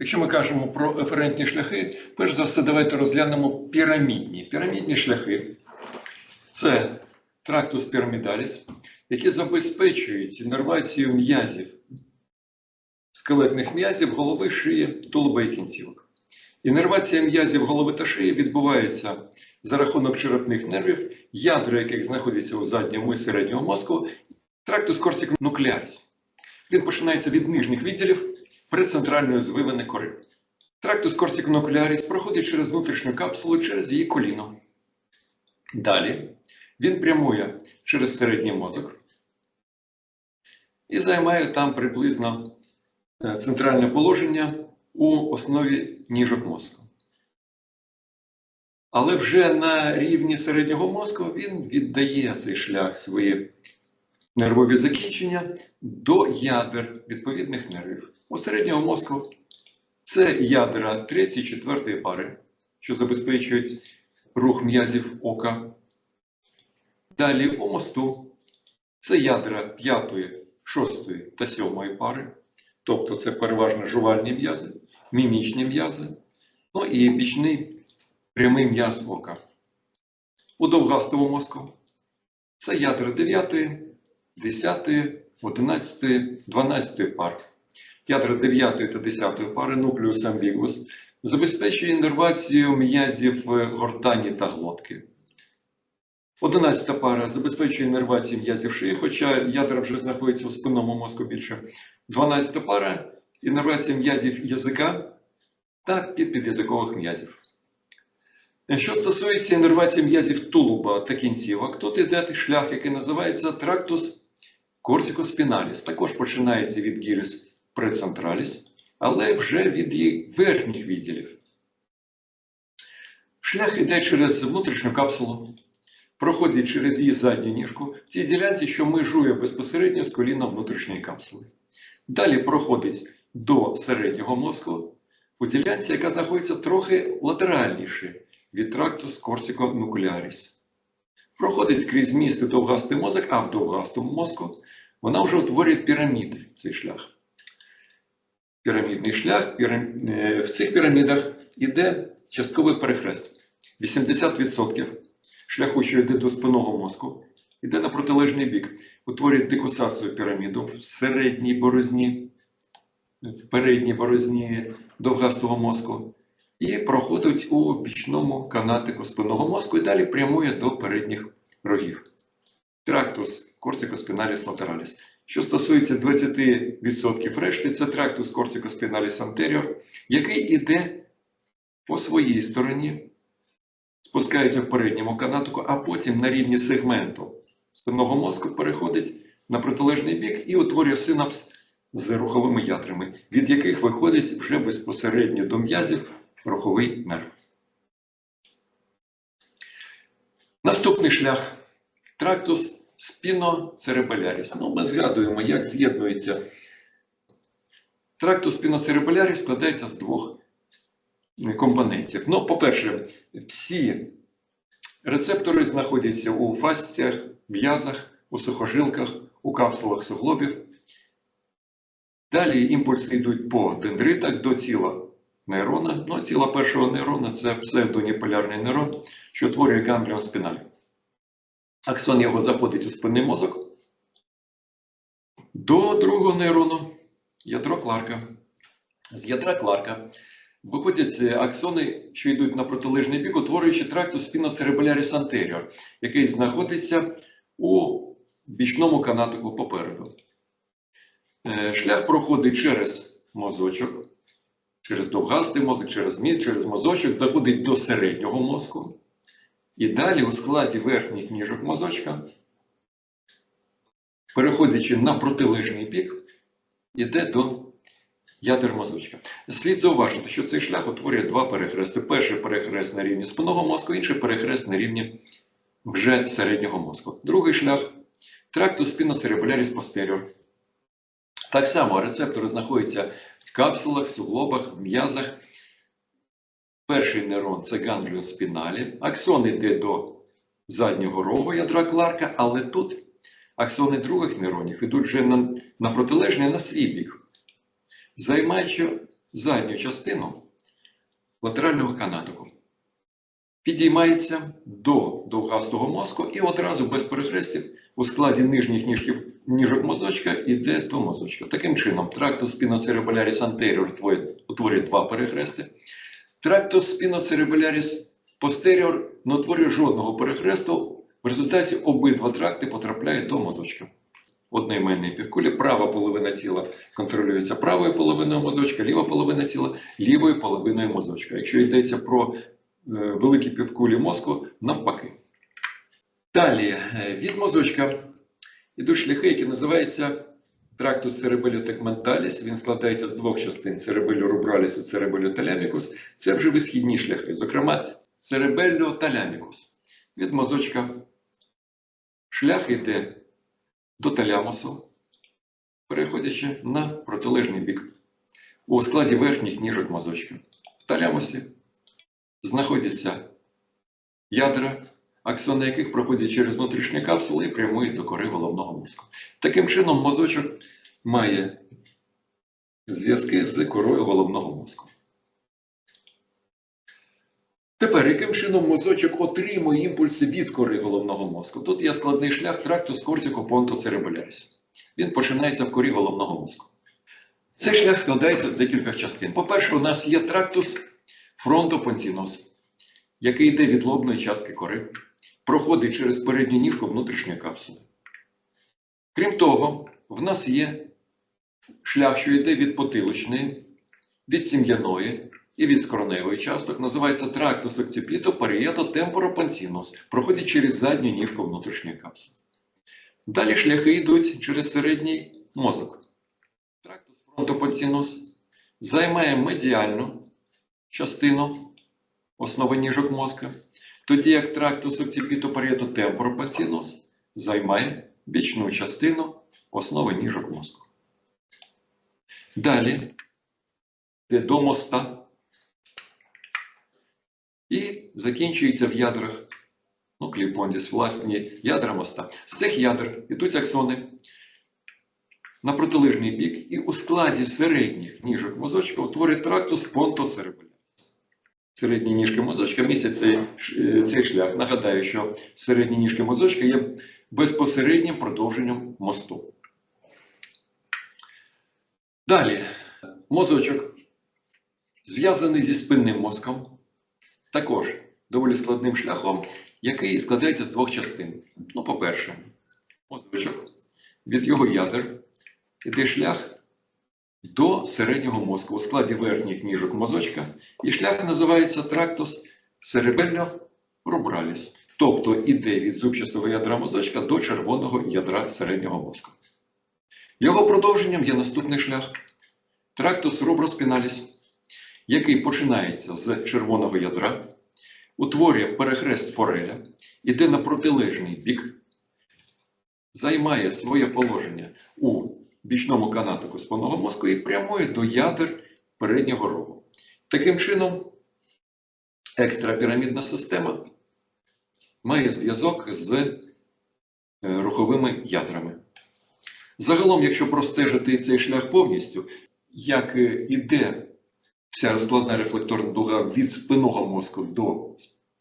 Якщо ми кажемо про еферентні шляхи, перш за все, давайте розглянемо пірамідні. Пірамідні шляхи це трактус пірамідаліс, які забезпечують іннервацію м'язів, скелетних м'язів голови, шиї, тулуба і кінцівок. Іннервація м'язів голови та шиї відбувається за рахунок черепних нервів, ядра яких знаходяться у задньому і середньому мозку, трактус кортиконуклеаріс. Він починається від нижніх відділів прецентральної звивини кори. Трактус кортиконуклеаріс проходить через внутрішню капсулу через її коліно. Далі він прямує через середній мозок і займає там приблизно е, центральне положення у основі ніжок мозку. Але вже на рівні середнього мозку він віддає цей шлях свої нервові закінчення до ядер відповідних нервів. У середнього мозку це ядра 3-4 пари, що забезпечують рух м'язів ока. Далі у мосту це ядра 5, 6 та 7 пари, тобто це переважно жувальні м'язи, мімічні м'язи, ну і бічний прямий м'яз ока. У довгастому мозку це ядра 9, 10, 11, 12 пар. Ядра 9 та 10 пари нуклеус амбігус забезпечує іннервацію м'язів е, гортані та глотки. 11 пара забезпечує іннервацію м'язів шиї, хоча ядра вже знаходяться у спинному мозку більше. 12 пара іннервація м'язів язика та підпідязикових м'язів. Що стосується іннервації м'язів тулуба та кінцівок, тут йде шлях, який називається трактус кортикоспіналіс. Також починається від гірис прецентраліс, але вже від її верхніх відділів. Шлях йде через внутрішню капсулу, проходить через її задню ніжку в цій ділянці, що межує безпосередньо з коліном внутрішньої капсули. Далі проходить до середнього мозку у ділянці, яка знаходиться трохи латеральніше від трактус кортиконуклеаріс. Проходить крізь місти довгастий мозок, а в довгастому мозку вона вже утворює піраміди цей шлях. Пірамідний шлях пірам... е, в цих пірамідах йде частковий перехрест. 80% шляху, що йде до спинного мозку, йде на протилежний бік, утворює декусацію піраміду в середній борозні, в передній борозні довгастого мозку і проходить у бічному канатику спинного мозку і далі прямує до передніх рогів. Трактус кортикоспіналіс латераліс. Що стосується 20% решти, це трактус кортикоспіналіс антеріор, який іде по своїй стороні, спускається в передньому канатику, а потім на рівні сегменту спинного мозку переходить на протилежний бік і утворює синапс з руховими ядрами, від яких виходить вже безпосередньо до м'язів руховий нерв. Наступний шлях трактус спіноцеребеляріс. Ну, ми згадуємо, як з'єднується. Трактус спіноцеребеляріс складається з двох компонентів. Ну, по-перше, всі рецептори знаходяться у фасціях, м'язах, у сухожилках, у капсулах суглобів. Далі імпульси йдуть по дендритах до тіла нейрона. Ну, тіло першого нейрона це псевдоніполярний нейрон, що утворює гангліон спіналі. Аксон його заходить у спинний мозок. До другого нейрону ядро Кларка. З ядра Кларка виходять аксони, що йдуть на протилежний бік, утворюючи трактус спіноцеребеляріс антеріор, який знаходиться у бічному канатику попереду. Е, Шлях проходить через мозочок, через довгастий мозок, через міст, через мозочок, доходить до середнього мозку. І далі у складі верхніх ніжок мозочка, переходячи на протилежний бік, йде до ядер мозочка. Слід зауважити, що цей шлях утворює два перехрести. Перший перехрест на рівні спинного мозку, інший перехрест на рівні вже середнього мозку. Другий шлях трактус спіноцеребуляріс постеріор. Так само рецептори знаходяться в капсулах, суглобах, в м'язах. Перший нейрон це гангліон спіналі. Аксон йде до заднього рогу ядра Кларка, але тут аксони других нейронів йдуть вже на, на протилежний на свій бік, займаючи, задню частину латерального канатику. Підіймається до довгастого мозку і одразу без перехрестів у складі нижніх ніжків, ніжок мозочка йде до мозочка. Таким чином, трактус spinocerebellarис anterior утворює два перехрести. Трактус spinocerebellarис posterior не утворює жодного перехресту. В результаті обидва тракти потрапляють до мозочка. Одноіменні півкулі, права половина тіла контролюється правою половиною мозочка, ліва половина тіла лівою половиною мозочка. Якщо йдеться про е, великі півкулі мозку, навпаки. Далі е, від мозочка йдуть шляхи, які називаються трактус cerebellotegmentalis. Він складається з двох частин cerebellum rubralis і cerebellum thalamicus. Це вже висхідні шляхи, зокрема cerebellum thalamicus. Від мозочка шлях йде до талямусу, переходячи на протилежний бік у складі верхніх ніжок мозочка. В талямусі знаходяться ядра, аксони яких проходять через внутрішні капсули і прямують до кори головного мозку. Таким чином, мозочок має зв'язки з корою головного мозку. Тепер, яким чином мозочок отримує імпульси від кори головного мозку? Тут є складний шлях трактус кортико-понтоцеребеляріс. Він починається в корі головного мозку. Цей шлях складається з декількох частин. По-перше, у нас є трактус фронтопонтінус, який йде від лобної частки кори, проходить через передню ніжку внутрішньої капсули. Крім того, в нас є шлях, що йде від потилочної, від сім'яної і від скроневої часток, називається трактус октипіто парієто темпоропонтінус, проходить через задню ніжку внутрішньої капсули. Далі шляхи йдуть через середній мозок. Трактус фронтопонтінус займає медіальну частину основи ніжок мозка, тоді як трактус парієто займає бічну частину основи ніжок мозку. Далі йде до моста і закінчується в ядрах ну, кліпондіс, власні ядра моста. З цих ядер йдуть аксони на протилежний бік, і у складі середніх ніжок мозочка утворює трактус понтоцеребеляріс. Середні ніжки мозочка містять цей, цей шлях. Нагадаю, що середні ніжки мозочка є безпосереднім продовженням мосту. Далі, мозочок зв'язаний зі спинним мозком, також доволі складним шляхом, який складається з двох частин. Ну, по-перше, мозочок від його ядер іде шлях до середнього мозку. У складі верхніх ніжок мозочка, і шлях називається трактус cerebellum rubralis, тобто іде від зубчастого ядра мозочка до червоного ядра середнього мозку. Його продовженням є наступний шлях. Трактус rubrospinalis, який починається з червоного ядра, утворює перехрест фореля, іде на протилежний бік, займає своє положення у бічному канатику спинного мозку і прямує до ядер переднього рогу. Таким чином, екстрапірамідна система має зв'язок з е, руховими ядрами. Загалом, якщо простежити цей шлях повністю, як е, іде вся складна рефлекторна дуга від спинного мозку до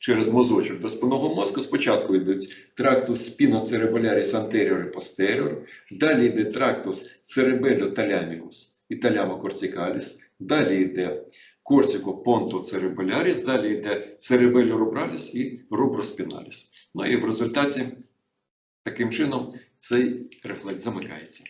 через мозочок до спинного мозку, спочатку йдуть трактус spinocerebellarис anterior і posterior, далі йде трактус cerebellothalamicus і thalamocorticalis, далі йде cortico-pontocerebellarис, далі йде cerebellum rubralis і rubrospinalis. Ну і в результаті таким чином цей рефлекс замикається.